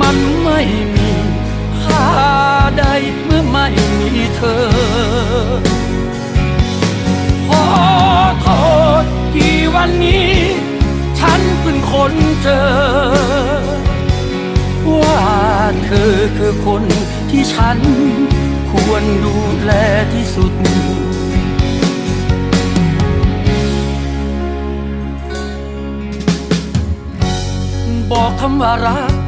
มันไม่มีค่าใดเมื่อไม่มีเธอ ขอโทษที่วันนี้ ฉันเพิ่งค้นเจอ ว่าเธอคือคนที่ฉันควรดูแลที่สุดบอกคำว่ารัก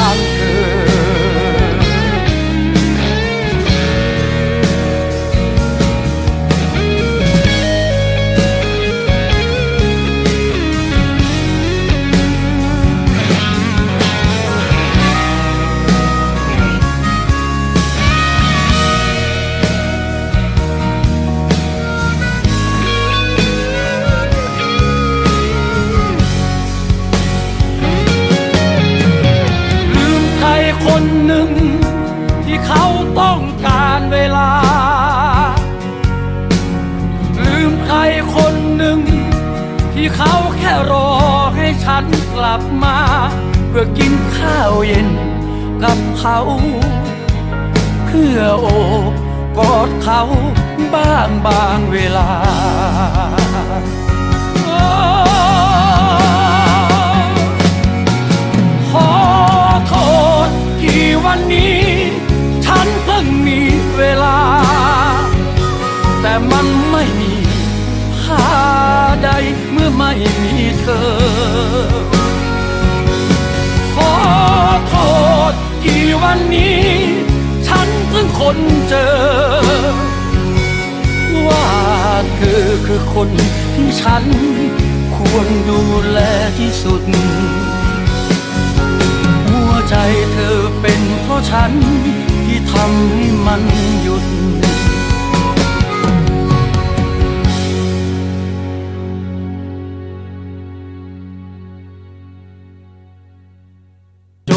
ารเวลา ลืมใครคนหนึ่ง ที่เขาแค่รอให้ฉันกลับมา เพื่อกินข้าวเย็นกับเขา เพื่อโอบกอดเขาบ้างบางเวลาขอโทษที่วันนี้ ใดเมื่อไม่มีเธอ ขอโทษที่วันนี้ ฉันเพิ่งคนเจอ ว่าเธอคือคนที่ฉันควรดูแลที่สุด หัวใจเธอเป็นเพราะฉันที่ทำให้มันหยุด